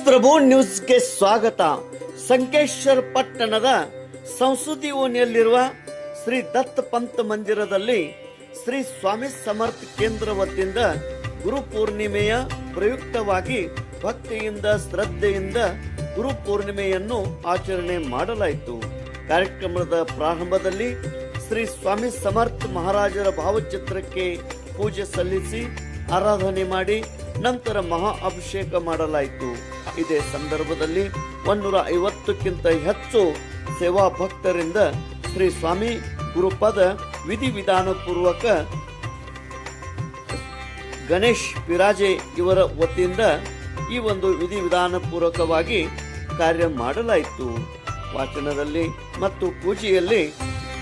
ಪ್ರಭು ನ್ಯೂಸ್ಗೆ ಸ್ವಾಗತ. ಸಂಕೇಶ್ವರ ಪಟ್ಟಣದ ಸಂಸ್ಕೃತಿ ಓಣಿಯಲ್ಲಿರುವ ಶ್ರೀ ದತ್ತ ಪಂತ್ ಮಂದಿರದಲ್ಲಿ ಶ್ರೀ ಸ್ವಾಮಿ ಸಮರ್ಥ ಕೇಂದ್ರ ವತಿಯಿಂದ ಗುರು ಪೂರ್ಣಿಮೆಯ ಪ್ರಯುಕ್ತವಾಗಿ ಭಕ್ತಿಯಿಂದ, ಶ್ರದ್ಧೆಯಿಂದ ಗುರು ಪೂರ್ಣಿಮೆಯನ್ನು ಆಚರಣೆ ಮಾಡಲಾಯಿತು. ಕಾರ್ಯಕ್ರಮದ ಪ್ರಾರಂಭದಲ್ಲಿ ಶ್ರೀ ಸ್ವಾಮಿ ಸಮರ್ಥ ಮಹಾರಾಜರ ಭಾವಚಿತ್ರಕ್ಕೆ ಪೂಜೆ ಸಲ್ಲಿಸಿ ಆರಾಧನೆ ಮಾಡಿ ನಂತರ ಮಹಾ ಅಭಿಷೇಕ ಮಾಡಲಾಯಿತು. ಇದೇ ಸಂದರ್ಭದಲ್ಲಿ ಒಂದೂರ ಐವತ್ತಕ್ಕಿಂತ ಹೆಚ್ಚು ಸೇವಾ ಭಕ್ತರಿಂದ ಶ್ರೀ ಸ್ವಾಮಿ ಗುರುಪದ ವಿಧಿವಿಧಾನ ಪೂರ್ವಕ ಗಣೇಶ್ ಪಿರಾಜೆ ಇವರ ವತಿಯಿಂದ ಈ ಒಂದು ವಿಧಿವಿಧಾನ ಪೂರ್ವಕವಾಗಿ ಕಾರ್ಯ ಮಾಡಲಾಯಿತು. ವಾಚನದಲ್ಲಿ ಮತ್ತು ಪೂಜೆಯಲ್ಲಿ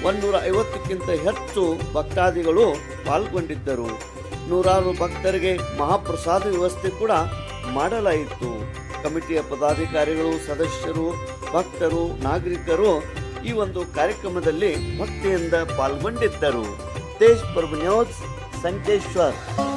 ಒಂದೂರ ಐವತ್ತಕ್ಕಿಂತ ಹೆಚ್ಚು ಭಕ್ತಾದಿಗಳು ಪಾಲ್ಗೊಂಡಿದ್ದರು. ನೂರಾರು ಭಕ್ತರಿಗೆ ಮಹಾಪ್ರಸಾದ ವ್ಯವಸ್ಥೆ ಕೂಡ ಮಾಡಲಾಯಿತು. ಕಮಿಟಿಯ ಪದಾಧಿಕಾರಿಗಳು, ಸದಸ್ಯರು, ಭಕ್ತರು, ನಾಗರಿಕರು ಈ ಒಂದು ಕಾರ್ಯಕ್ರಮದಲ್ಲಿ ಭಕ್ತಿಯಿಂದ ಪಾಲ್ಗೊಂಡಿದ್ದರು. ತೇಜ್ ಪ್ರಭು ನ್ಯೂಸ್, ಸಂಕೇಶ್ವರ್.